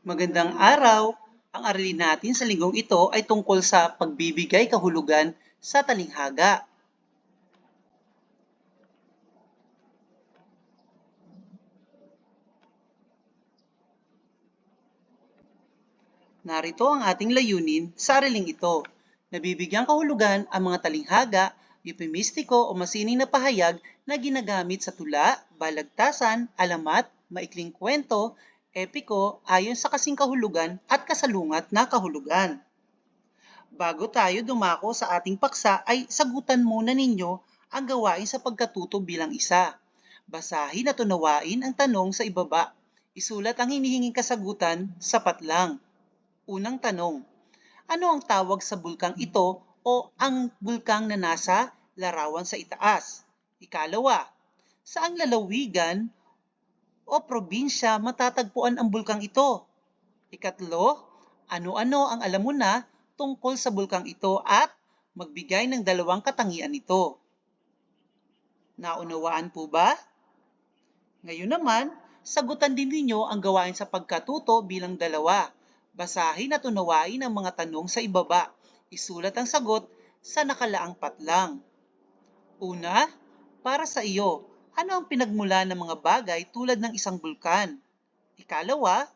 Magandang araw! Ang aralin natin sa linggong ito ay tungkol sa pagbibigay kahulugan sa talinghaga. Narito ang ating layunin sa araling ito. Nabibigyang kahulugan ang mga talinghaga, eupemistiko o masining na pahayag na ginagamit sa tula, balagtasan, alamat, maikling kwento, epiko ayon sa kasing kahulugan at kasalungat na kahulugan. Bago tayo dumako sa ating paksa ay sagutan muna ninyo ang gawain sa pagkatuto bilang isa. Basahin at unawain ang tanong sa ibaba. Isulat ang hinihinging kasagutan, sapat lang. Unang tanong, ano ang tawag sa bulkang ito o ang bulkang na nasa larawan sa itaas? Ikalawa, saang lalawigan o probinsya matatagpuan ang bulkang ito? Ikatlo, ano-ano ang alam mo na tungkol sa bulkang ito at magbigay ng dalawang katangian nito? Naunawaan po ba? Ngayon naman, sagutan din ninyo ang gawain sa pagkatuto bilang dalawa. Basahin at unawain ang mga tanong sa ibaba. Isulat ang sagot sa nakalaang patlang. Una, para sa iyo, ano ang pinagmula ng mga bagay tulad ng isang bulkan? Ikalawa,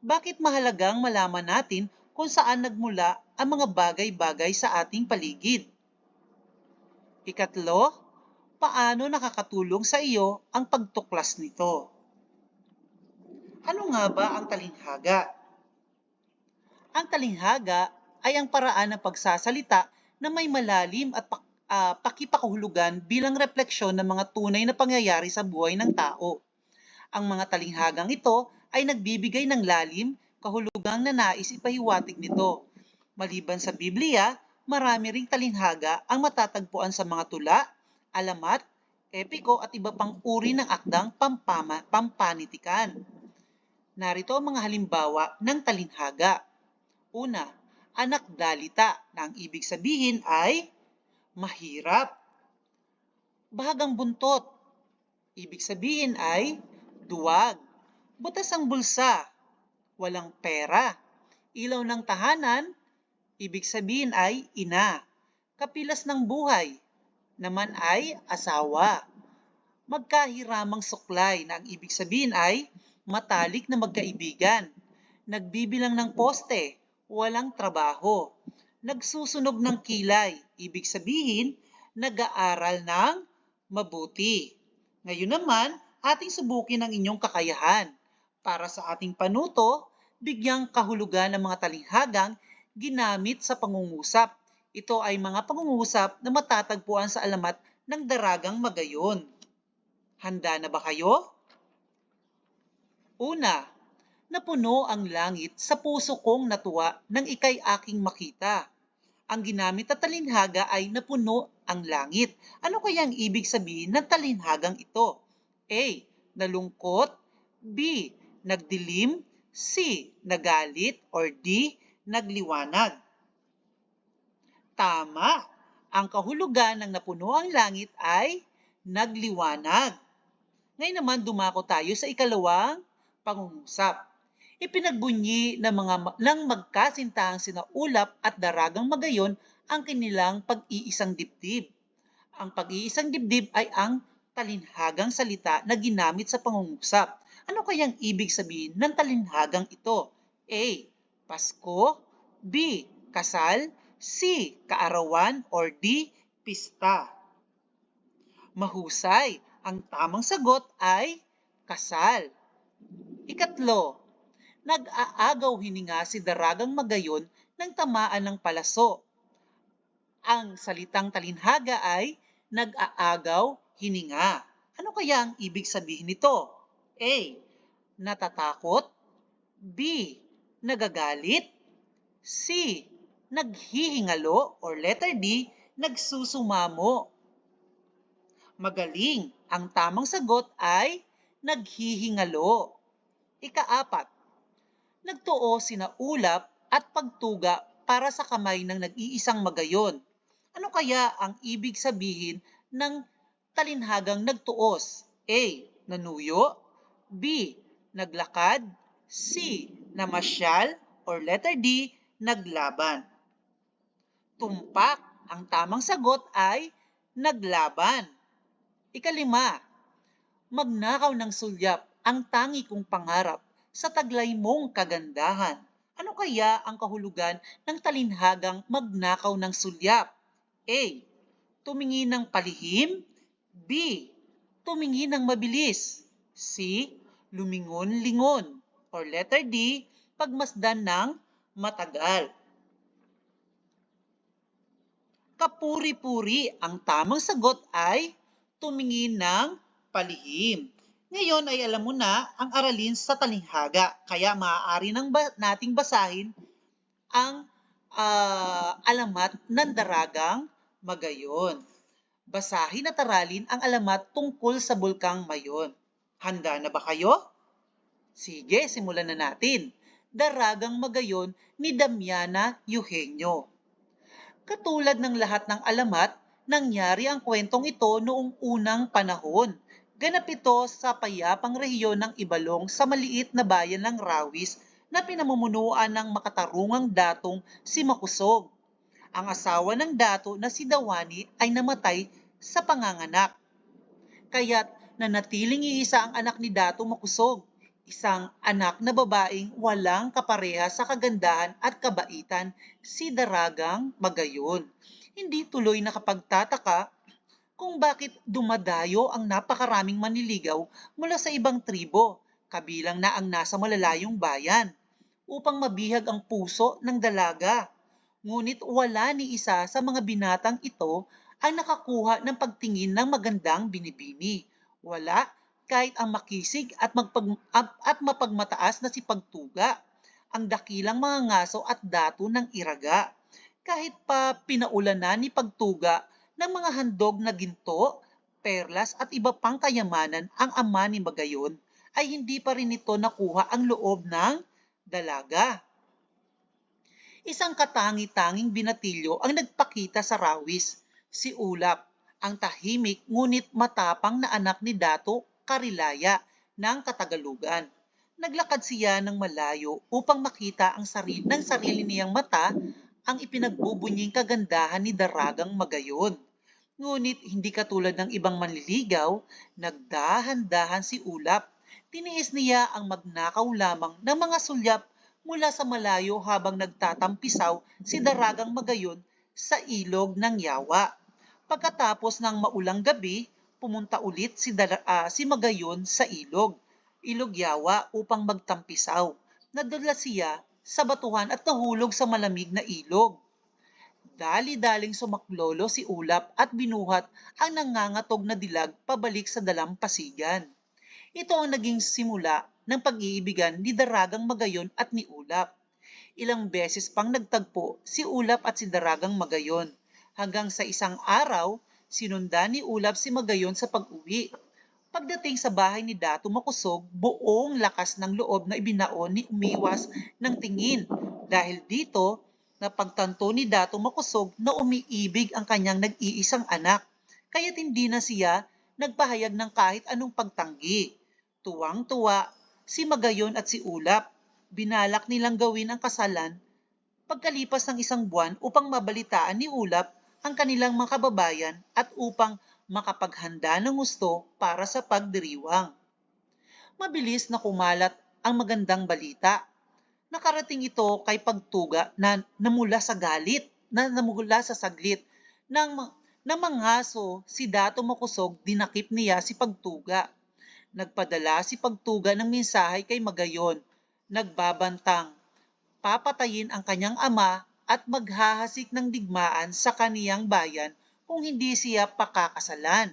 bakit mahalagang malaman natin kung saan nagmula ang mga bagay-bagay sa ating paligid? Ikatlo, paano nakakatulong sa iyo ang pagtuklas nito? Ano nga ba ang talinghaga? Ang talinghaga ay ang paraan ng pagsasalita na may malalim at pak- ah, pakipakahulugan bilang refleksyon ng mga tunay na pangyayari sa buhay ng tao. Ang mga talinghagang ito ay nagbibigay ng lalim, kahulugang na nais ipahiwatig nito. Maliban sa Biblia, marami ring talinghaga ang matatagpuan sa mga tula, alamat, epiko at iba pang uri ng akdang pampama, pampanitikan. Narito ang mga halimbawa ng talinghaga. Una, anak dalita na ang ibig sabihin ay mahirap. Bahagang buntot, ibig sabihin ay duwag. Butas ang bulsa, walang pera. Ilaw ng tahanan, ibig sabihin ay ina. Kapilas ng buhay, naman ay asawa. Magkahiramang suklay na ang ibig sabihin ay matalik na magkaibigan. Nagbibilang ng poste, walang trabaho. Nagsusunog ng kilay, ibig sabihin, nag-aaral ng mabuti. Ngayon naman, ating subukin ang inyong kakayahan. Para sa ating panuto, bigyang kahulugan ng mga talinghagang ginamit sa pangungusap. Ito ay mga pangungusap na matatagpuan sa alamat ng daragang magayon. Handa na ba kayo? Una, napuno ang langit sa puso kong natuwa nang ikay aking makita. Ang ginamit na talinhaga ay napuno ang langit. Ano kaya ang ibig sabihin ng talinhagang ito? A. Nalungkot B. Nagdilim C. Nagalit or D. Nagliwanag Tama! Ang kahulugan ng napuno ang langit ay nagliwanag. Ngayon naman dumako tayo sa ikalawang pangungusap. Ipinagbunyi ng mga ng magkasintahang sina Ulap at Daragang Magayon ang kanilang pag-iisang dibdib. Ang pag-iisang dibdib ay ang talinhagang salita na ginamit sa pangungusap. Ano kayang ibig sabihin ng talinhagang ito? A. Pasko B. Kasal C. Kaarawan or D. Pista. Mahusay. Ang tamang sagot ay kasal. Ikatlo, nag-aagaw hininga si Daragang Magayon ng tamaan ng palaso. Ang salitang talinhaga ay nag-aagaw hininga. Ano kaya ang ibig sabihin nito? A. Natatakot B. Nagagalit C. Naghihingalo or letter D. Nagsusumamo Magaling! Ang tamang sagot ay naghihingalo. Ikaapat, nagtuo sina ulap at pagtuga para sa kamay ng nag-iisang magayon. Ano kaya ang ibig sabihin ng talinhagang nagtuos? A. Nanuyo B. Naglakad C. Namasyal or letter D, naglaban. Tumpak, ang tamang sagot ay naglaban. Ikalima, magnakaw ng sulyap ang tangi kong pangarap sa taglay mong kagandahan. Ano kaya ang kahulugan ng talinhagang magnakaw ng sulyap? A. Tumingin ng palihim. B. Tumingin ng mabilis. C. Lumingon-lingon. Or letter D. Pagmasdan ng matagal. Kapuri-puri, ang tamang sagot ay tumingin ng palihim. Ngayon ay alam mo na ang aralin sa talinghaga, kaya maaari nang ba- nating basahin ang ah, alamat ng daragang Magayon. Basahin at aralin ang alamat tungkol sa bulkang Mayon. Handa na ba kayo? Sige, simulan na natin. Daragang Magayon ni Damiana Eugenio. Katulad ng lahat ng alamat, nangyari ang kwentong ito noong unang panahon. Ganap ito sa payapang rehiyon ng Ibalong sa maliit na bayan ng Rawis na pinamumunuan ng makatarungang datong si Makusog. Ang asawa ng dato na si Dawani ay namatay sa panganganak. Kaya't nanatiling iisa ang anak ni Dato Makusog, isang anak na babaeng walang kapareha sa kagandahan at kabaitan, si Daragang Magayon. Hindi tuloy nakapagtataka kung bakit dumadayo ang napakaraming manliligaw mula sa ibang tribo, kabilang na ang nasa malalayong bayan, upang mabihag ang puso ng dalaga. Ngunit wala ni isa sa mga binatang ito ang nakakuha ng pagtingin ng magandang binibini. Wala kahit ang makisig at, magpag, at, at mapagmataas na si Pagtuga, ang dakilang mga ngaso at dato ng iraga. Kahit pa pinaulan na ni Pagtuga ng mga handog na ginto, perlas at iba pang kayamanan ang ama ni Magayon, ay hindi pa rin ito nakuha ang loob ng dalaga. Isang katangi-tanging binatilyo ang nagpakita sa rawis, si Ulap, ang tahimik ngunit matapang na anak ni Dato Karilaya ng Katagalugan. Naglakad siya ng malayo upang makita ang sarili ng sarili niyang mata ang ipinagbubunying kagandahan ni Daragang Magayon. Ngunit hindi katulad ng ibang manliligaw, nagdahan-dahan si Ulap. Tiniis niya ang magnakaw lamang ng mga sulyap mula sa malayo habang nagtatampisaw si Daragang Magayon sa ilog ng Yawa. Pagkatapos ng maulang gabi, pumunta ulit si, Dara- ah, si Magayon sa ilog, ilog Yawa upang magtampisaw. Nadala siya sa batuhan at nahulog sa malamig na ilog. Dali-daling sumaklolo si Ulap at binuhat ang nangangatog na dilag pabalik sa dalampasigan. Ito ang naging simula ng pag-iibigan ni Daragang Magayon at ni Ulap. Ilang beses pang nagtagpo si Ulap at si Daragang Magayon hanggang sa isang araw sinundan ni Ulap si Magayon sa pag-uwi. Pagdating sa bahay ni Dato Makusog, buong lakas ng loob na ibinaon ni umiwas ng tingin. Dahil dito, napagtanto ni Dato Makusog na umiibig ang kanyang nag-iisang anak, kaya't hindi na siya nagpahayag ng kahit anong pagtanggi. Tuwang-tuwa si Magayon at si Ulap. Binalak nilang gawin ang kasalan pagkalipas ng isang buwan upang mabalitaan ni Ulap ang kanilang mga kababayan at upang makapaghanda ng gusto para sa pagdiriwang. Mabilis na kumalat ang magandang balita. Nakarating ito kay Pagtuga na namula sa galit, na namula sa saglit ng, ng mangaso si Dato Makusog dinakip niya si Pagtuga. Nagpadala si Pagtuga ng mensahe kay Magayon, nagbabantang papatayin ang kanyang ama at maghahasik ng digmaan sa kaniyang bayan kung hindi siya pakakasalan.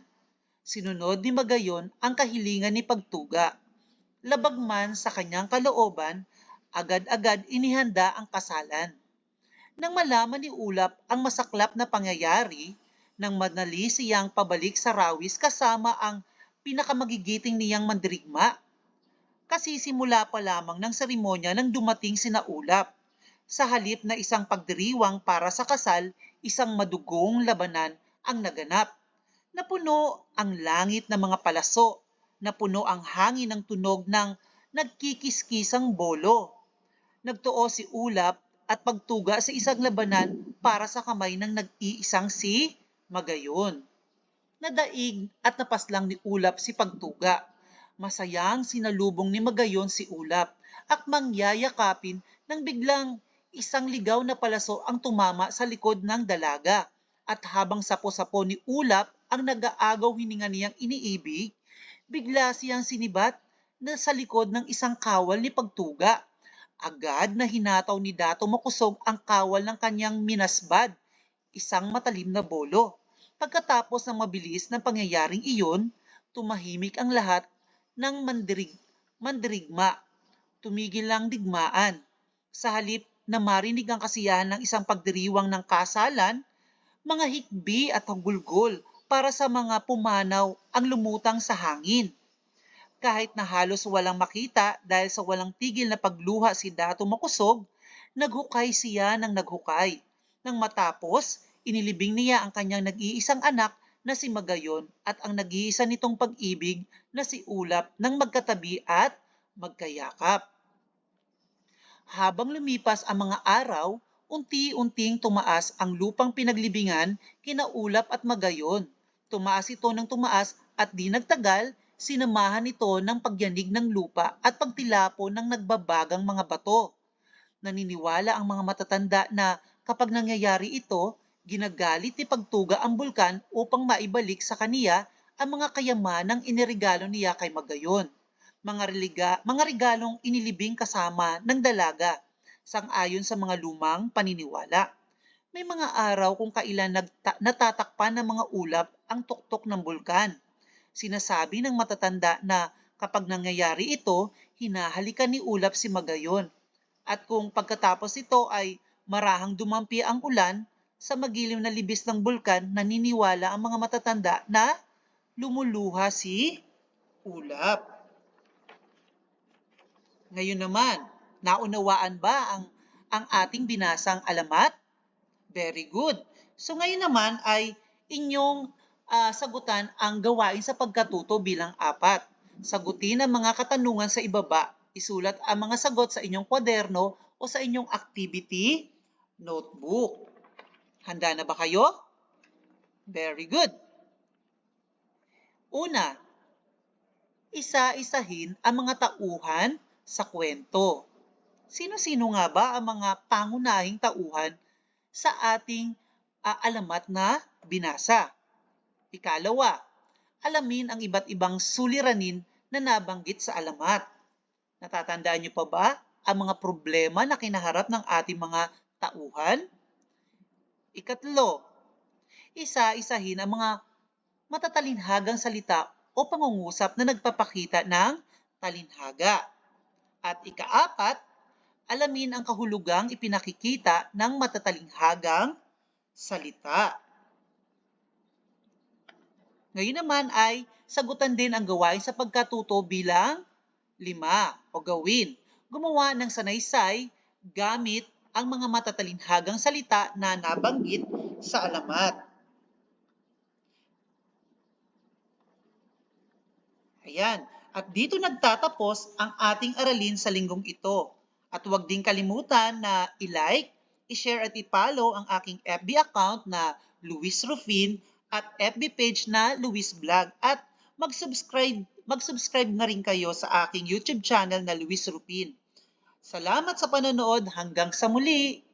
Sinunod ni Magayon ang kahilingan ni Pagtuga. Labag man sa kanyang kalooban, agad-agad inihanda ang kasalan. Nang malaman ni Ulap ang masaklap na pangyayari, nang manali siyang pabalik sa rawis kasama ang pinakamagigiting niyang mandirigma. Kasisimula pa lamang ng seremonya nang dumating sina Ulap. Sa halip na isang pagdiriwang para sa kasal, isang madugong labanan ang naganap. Napuno ang langit ng mga palaso, napuno ang hangin ng tunog ng nagkikiskisang bolo. Nagtuo si Ulap at pagtuga sa isang labanan para sa kamay ng nag-iisang si Magayon. Nadaig at napaslang ni Ulap si Pagtuga. Masayang sinalubong ni Magayon si Ulap at mangyayakapin nang biglang isang ligaw na palaso ang tumama sa likod ng dalaga. At habang sapo-sapo ni Ulap ang nag-aagaw hininga niyang iniibig, bigla siyang sinibat na sa likod ng isang kawal ni Pagtuga. Agad na hinataw ni Dato Makusog ang kawal ng kanyang minasbad, isang matalim na bolo. Pagkatapos ng mabilis na pangyayaring iyon, tumahimik ang lahat ng mandirig, mandirigma. Tumigil lang digmaan. Sa halip na marinig ang kasiyahan ng isang pagdiriwang ng kasalan, mga hikbi at hagulgol para sa mga pumanaw ang lumutang sa hangin. Kahit na halos walang makita dahil sa walang tigil na pagluha si Dato Makusog, naghukay siya ng naghukay. Nang matapos, inilibing niya ang kanyang nag-iisang anak na si Magayon at ang nag-iisa nitong pag-ibig na si Ulap ng magkatabi at magkayakap. Habang lumipas ang mga araw, unti-unting tumaas ang lupang pinaglibingan kina Ulap at Magayon. Tumaas ito ng tumaas at di nagtagal, sinamahan ito ng pagyanig ng lupa at pagtilapo ng nagbabagang mga bato. Naniniwala ang mga matatanda na kapag nangyayari ito, ginagalit ni Pagtuga ang bulkan upang maibalik sa kaniya ang mga kayamanang iniregalo niya kay Magayon. Mga, religa, mga regalong inilibing kasama ng dalaga, sang-ayon sa mga lumang paniniwala. May mga araw kung kailan nagta- natatakpan ng mga ulap ang tuktok ng bulkan. Sinasabi ng matatanda na kapag nangyayari ito, hinahalikan ni ulap si Magayon. At kung pagkatapos ito ay marahang dumampi ang ulan, sa magilim na libis ng bulkan, naniniwala ang mga matatanda na lumuluha si ulap. Ngayon naman, naunawaan ba ang, ang ating binasang alamat? Very good. So ngayon naman ay inyong ah, sagutan ang gawain sa pagkatuto bilang apat. Sagutin ang mga katanungan sa ibaba. Isulat ang mga sagot sa inyong kwaderno o sa inyong activity notebook. Handa na ba kayo? Very good. Una, isa-isahin ang mga tauhan sa kwento. Sino-sino nga ba ang mga pangunahing tauhan sa ating ah, alamat na binasa? Ikalawa, alamin ang iba't ibang suliranin na nabanggit sa alamat. Natatandaan niyo pa ba ang mga problema na kinaharap ng ating mga tauhan? Ikatlo, isa-isahin ang mga matatalinhagang salita o pangungusap na nagpapakita ng talinhaga. At ikaapat, alamin ang kahulugang ipinakikita ng matatalinhagang salita. Ngayon naman ay sagutan din ang gawain sa pagkatuto bilang lima o gawin. Gumawa ng sanaysay gamit ang mga matatalinhagang salita na nabanggit sa alamat. Ayan. At dito nagtatapos ang ating aralin sa linggong ito. At huwag din kalimutan na i-like, i-share at i-follow ang aking FB account na Luis Rufin at FB page na Luis Vlog at mag-subscribe mag-subscribe na rin kayo sa aking YouTube channel na Luis Rufin. Salamat sa panonood hanggang sa muli!